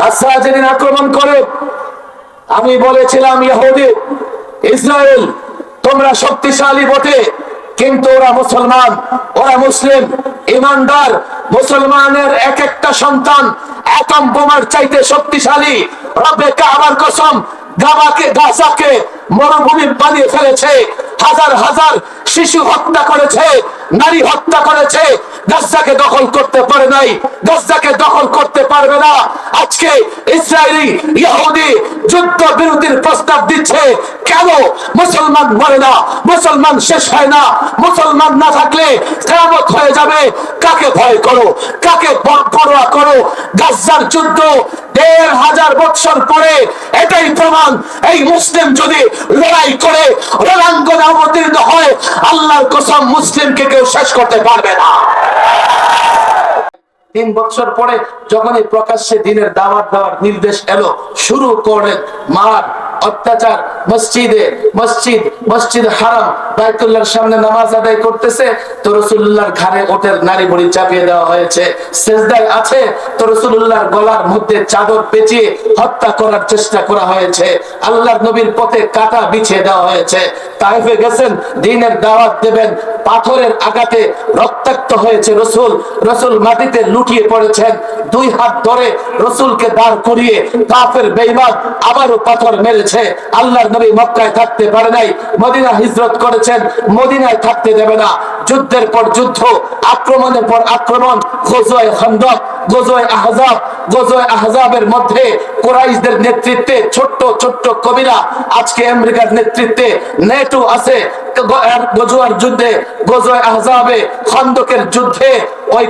গাজা যেদিন আক্রমণ করে, আমি বলেছিলাম, ইহুদি, ইসরায়েল, তোমরা শক্তিশালী বটে, কিন্তু ওরা মুসলমান, ওরা মুসলিম, ইমানদার, মুসলমানের এক একটা সন্তান এটম বোমার চাইতে শক্তিশালী রবে কাবার কসম, গাবাকে, গাজাকে মরুভূমি বানিয়ে ফেলেছে হাজার হাজার শিশু হত্যা করেছে, নারী হত্যা করেছে গাজাকে দখল করতে পারে নাই গাজাকে দখল করতে পারবে না। আজকে ইসরায়েলি ইহুদি যুদ্ধ বিরতির প্রস্তাব দিচ্ছে, কেন মুসলমান মরে না, মুসলমান শেষ হয় না, মুসলমান না থাকলে কেরামত হয়ে যাবে, কাকে ভয় করো, কাকে পরোয়া করো? গাজার যুদ্ধ দেড় হাজার বৎসর পরে, এটাই প্রমাণ, এই মুসলিম যদি লড়াই করে রণাঙ্গনে অবতীর্ণ হয় আল্লাহর কসম মুসলিমকে কেউ শেষ করতে পারবে না। তিন বছর পরে যখন এই প্রকাশ্যে দিনের দাওয়াত দেওয়ার নির্দেশ এলো, শুরু করেন মার, অত্যাচার, মসজিদে, মসজিদ মসজিদ হারাম, বাইতুল্লাহর সামনে নামাজ আদায় করতেছে, তো রসুল্লাহর ঘাড়ে ওটের নারী বুড়ি চাপিয়ে দেওয়া হয়েছে। সেজদায় আছে, তো রসুল্লাহর গলার মধ্যে চাদর পেঁচিয়ে হত্যা করার চেষ্টা করা হয়েছে। আল্লাহর নবীর পথে কাটা বিছিয়ে দেওয়া হয়েছে। তাইফে গেছেন, দিনের দাওয়াত দেবেন, পাথরের আঘাতে রক্তাক্ত হয়েছে রসুল রসুল মাটিতে লুটিয়ে পড়েছেন, দুই হাত ধরে রসুলকে দাঁড় করিয়ে কাফের বেইমান আবারও পাথর মেরেছে, আল্লাহর নবী মক্কায় থাকতে পারে নাই মদিনা হিজরত করেছেন, মদিনায় থাকতে দেবে না, যুদ্ধের পর যুদ্ধ, আক্রমণের পর আক্রমণ গোজয় খন্দক গোজয় আহজাব গোজয় আহজাবের মধ্যে কোরাইশদের নেতৃত্বে ছোট্ট ছোট্ট কবিরা আজকে আমেরিকার নেতৃত্বে নেটো আছে। গজুয়ার যুদ্ধে গজয় আহজাবে, খন্দকের যুদ্ধে, ওই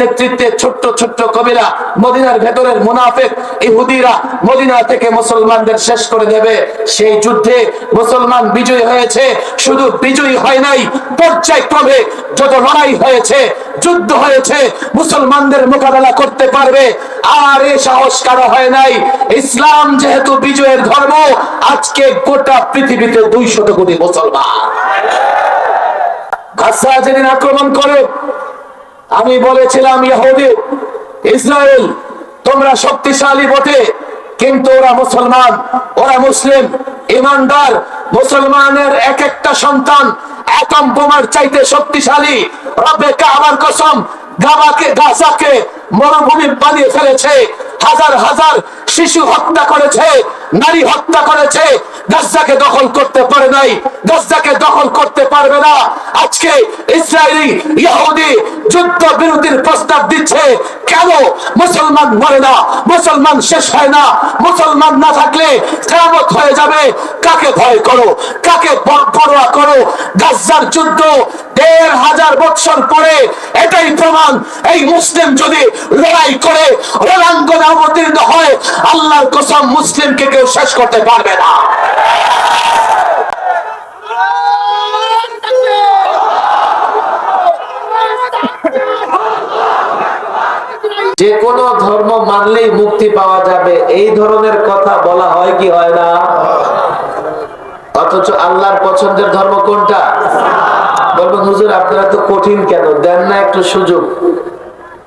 নেতৃত্বে ছোট্ট ছোট্ট কবিরা, মদিনার ভেতরের মুনাফেক, ইহুদিরা মদিনা থেকে মুসলমানদের শেষ করে দেবে। সেই যুদ্ধে মুসলমান বিজয়ী হয়েছে। শুধু বিজয়ী হয় নাই, পর্যায়ক্রমে যত লড়াই হয়েছে, যুদ্ধ হয়েছে, মুসলমানদের মোকাবেলা করতে পারবে। আর এ সাহস কারও হয় নাই। ইসলাম যেহেতু বিজয়ের ধর্ম, আজকে গোটা পৃথিবীতে দুইশত কোটি মুসলমান। গাজা যেদিন আক্রমণ করে। আমি বলেছিলাম, ইহুদি, ইসরায়েল, তোমরা শক্তিশালী বটে, কিন্তু ওরা মুসলমান, ওরা মুসলিম, ইমানদার, মুসলমানের এক একটা সন্তান এটম বোমার চাইতে শক্তিশালী। রবে কাবার কসম, গাবাকে, গাজাকে মরুভূমি বানিয়ে ফেলেছে। হাজার হাজার শিশু হত্যা করেছে, নারী হত্যা করেছে। গাজাকে দখল করতে পারে নাই গাজাকে দখল করতে পারবে না। আজকে ইসরায়েলি ইহুদি যুদ্ধ বিরতির প্রস্তাব দিচ্ছে, কেন মুসলমান মরে না, মুসলমান শেষ হয় না, মুসলমান না থাকলে কেরামত হয়ে যাবে, কাকে ভয় করো, কাকে পরোয়া করো? গাজার যুদ্ধ দেড় হাজার বৎসর পরে এটাই প্রমাণ। এই মুসলিম যদি লড়াই করে, রণাঙ্গনে অবতীর্ণ হয়, আল্লাহর কসম মুসলিমকে কেউ শেষ করতে পারবে না। যে কোনো ধর্ম মানলেই মুক্তি পাওয়া যাবে। এই ধরনের কথা বলা হয় কি হয় না? অথচ আল্লাহর পছন্দের ধর্ম কোনটা? বলবেন হুজুর আপনারা তো কঠিন কেন দেন না একটু সুযোগ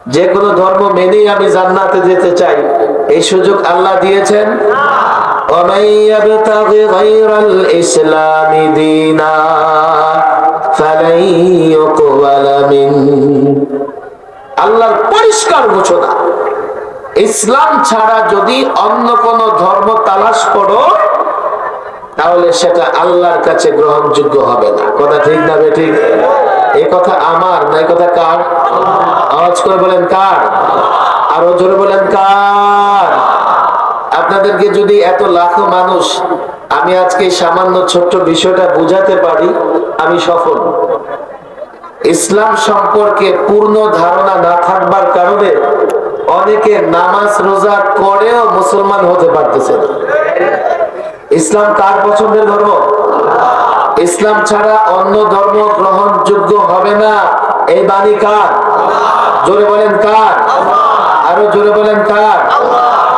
যে কোনো ধর্ম মেনেই আমি জান্নাতে যেতে চাই এই সুযোগ আল্লাহ দিয়েছেন ومن يبتغ غير الإسلام دينا فلن يقبل منه আল্লাহর পরিষ্কার ঘোষণা ইসলাম ছাড়া যদি অন্য কোন ধর্ম তালাশ করো তাহলে সেটা আল্লাহর কাছে গ্রহণযোগ্য হবে না। কথা ঠিক না ঠিক? এই কথা আমার, না এই কথা কার? আওয়াজ করে বলেন কার? আরও জোরে বলেন কার? আপনাদেরকে যদি এত লাখো মানুষ, আমি আজকে সামান্য ছোট্ট বিষয়টা বুঝাতে পারি, আমি সফল। ইসলাম সম্পর্কে পূর্ণ ধারণা না থাকবার কারণে অনেকে নামাজ রোজা করেও মুসলমান হতে পারতেছে না। ইসলাম কার পছন্দের ধর্ম? ইসলাম ছাড়া অন্য ধর্ম গ্রহণযোগ্য হবে না। এই বাণী কার? জোরে বলেন কার? আরও জোরে বলেন কার?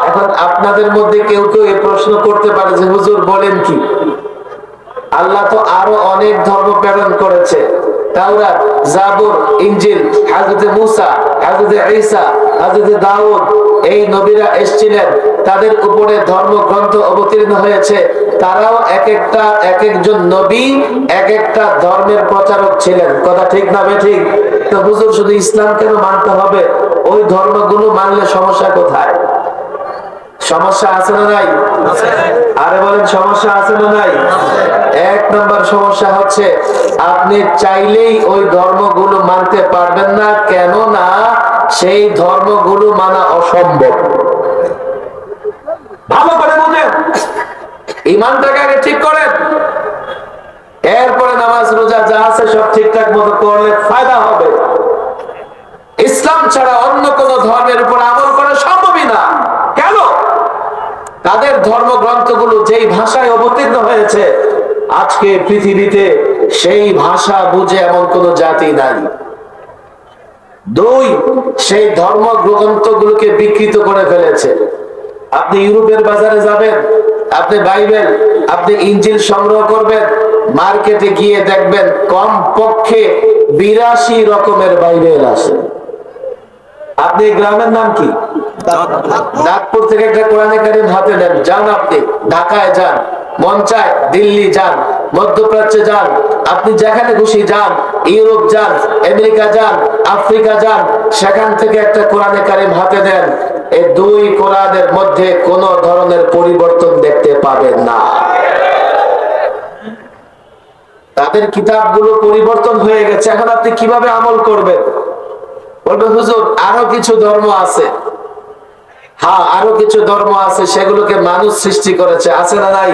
এখন আপনাদের মধ্যে কেউ কেউ এই প্রশ্ন করতে পারে যে, হুজুর, বলেন কি? আল্লাহ তো আরও অনেক ধর্ম প্রেরণ করেছে। তাওরাত, জাবুর, ইনজিল হযরত মুসা হযরত ঈসা হযরত দাউদ এই নবীরা এসেছিলেন। তাদের উপরে ধর্মগ্রন্থ অবতীর্ণ হয়েছে। তারাও এক একটা এক একজন নবী এক একটা ধর্মের প্রচারক ছিলেন। কথা ঠিক না ঠিক? তো হুজুর, শুধু ইসলাম কেন মানতে হবে? ওই ধর্মগুলো মানলে সমস্যা কোথায়? সমস্যা আছে না নাই? আরে বলেন, সমস্যা আছে না নাই? এক নম্বর সমস্যা হচ্ছে, আপনি চাইলেই ওই ধর্মগুলো মানতে পারবেন না কেন না সেই ধর্মগুলো মানা অসম্ভব। ভালো করে বুঝেন। ইমানটাকে আগে ঠিক করেন। এরপরে নামাজ, রোজা যা আছে সব ঠিকঠাক মতো করলে ফায়দা হবে। ইসলাম ছাড়া অন্য কোন ধর্মের উপর আমল করা সম্ভবই না কেন তাদের ধর্মগ্রন্থগুলো যেই ভাষায় অবতীর্ণ হয়েছে। আজকে পৃথিবীতে সেই ভাষা বুঝে এমন কোন জাতি নাই। দুই, সেই ধর্ম গ্রন্থগুলোকে বিকৃত করে ফেলেছে। আপনি ইউরোপের বাজারে যাবেন, আপনি বাইবেল, আপনি ইঞ্জিল সংগ্রহ করবেন, মার্কেটে গিয়ে দেখবেন কম পক্ষে বিরাশি রকমের বাইবেল আছে। আপনি গ্রামের নাম কি? নাগপুর থেকে একটা কোরআনে কারিম হাতে নেন যান আপনি, ঢাকায় যান, মন চায় দিল্লি যান, মধ্যপ্রাচ্যে যান, আপনি যেখানে খুশি যান, ইউরোপ যান, আমেরিকা যান, আফ্রিকা যান, সেখান থেকে একটা কোরআনে কারিম হাতে দেন এই দুই কোরআনের মধ্যে কোন ধরনের পরিবর্তন দেখতে পাবেন না। তাদের কিতাবগুলো পরিবর্তন হয়ে গেছে। এখন আপনি কীভাবে আমল করবেন? বলবে, হুজুর, আরও কিছু ধর্ম আছে। হ্যাঁ আরও কিছু ধর্ম আছে, সেগুলোকে মানুষ সৃষ্টি করেছে, আছে না নাই?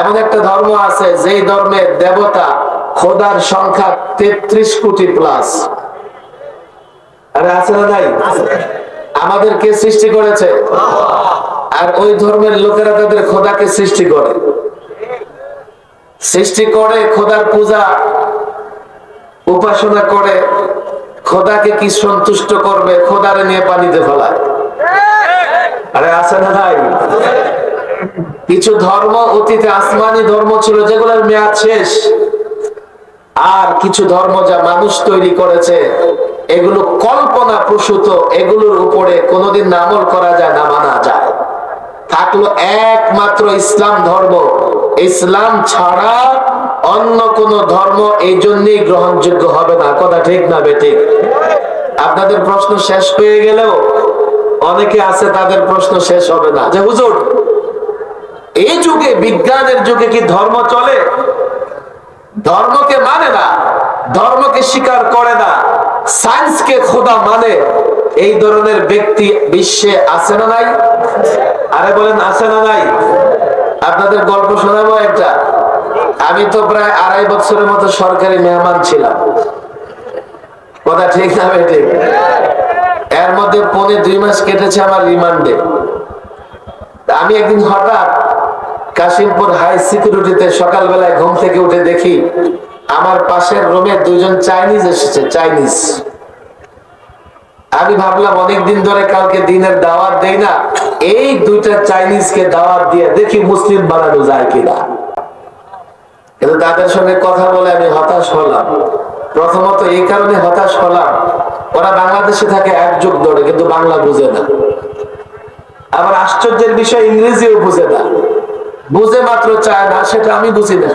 এমন একটা ধর্ম আছে, যেই ধর্মের দেবতা খোদার সংখ্যা তেত্রিশ কোটি প্লাস আরে, আছে না নাই? সৃষ্টি করেছে? আর ওই ধর্মের লোকেরা তাদের খোদাকে সৃষ্টি করে। সৃষ্টি করে, খোদার পূজা উপাসনা করে, খোদাকে কি সন্তুষ্ট করবে, খোদারে নিয়ে পানিতে ফেলায়। আরে আছে না ভাই কিছু ধর্ম অতীতে আসমানি ধর্ম ছিল, যেগুলোর মেয়াদ শেষ। আর কিছু ধর্ম যা মানুষ তৈরি করেছে, এগুলো কল্পনা প্রসূত, এগুলোর উপরে কোনোদিন নামল করা যায়, না মানা যায়। থাকল একমাত্র ইসলাম ধর্ম। ইসলাম ছাড়া অন্য কোন ধর্ম এই জন্যই গ্রহণযোগ্য হবে না। কথা ঠিক না বেঠিক? আপনাদের প্রশ্ন শেষ হয়ে গেলেও অনেকে আছে, তাদের প্রশ্ন শেষ হবে না। যে, হুজুর, এই যুগে, বিজ্ঞানের যুগে কি ধর্ম চলে? ধর্মকে মানে না, ধর্মকে স্বীকার করে না, সায়েন্সকে খোদা মানে? এই ধরনের ব্যক্তি বিশ্বে আছে না নাই? আরে বলেন, আছে না নাই? আপনাদের গল্প শোনাবো একটা। আমি তো প্রায় আড়াই বছরের মতো সরকারি মেহমান ছিলাম। কথা ঠিক না ঠিক। এর মধ্যে পৌনে দুই মাস কেটেছে আমার রিমান্ডে। আমি একদিন হঠাৎ কাশিমপুর হাই সিকিউরিটিতে সকালবেলায় ঘুম থেকে উঠে দেখি আমার পাশের রুমে দুজন চাইনিজ এসেছে, চাইনিজ। আমি ভাবলাম অনেকদিন ধরে কালকে দিনের দাওয়াত দেই না, এই দুইটা চাইনিজকে দাওয়াত দিয়ে দেখি মুসলিম বানানো যায় কিনা। কিন্তু তাদের সঙ্গে কথা বলে আমি হতাশ হলাম। প্রথমত এই কারণে হতাশ হলাম ওরা বাংলাদেশে থাকে এক যুগ ধরে, কিন্তু বাংলা বুঝে না। আবার আশ্চর্যের বিষয়, ইংরেজিও বুঝে না। বুঝে মাত্র চায় না, সেটা আমি বুঝি না।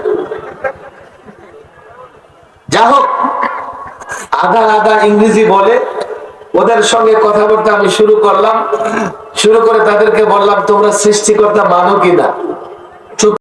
যা হোক, আধা আধা ইংরেজি বলে, ওদের সঙ্গে কথা বলতে আমি শুরু করলাম। শুরু করে তাদেরকে বললাম, তোমরা সৃষ্টিকর্তা মানো কিনা?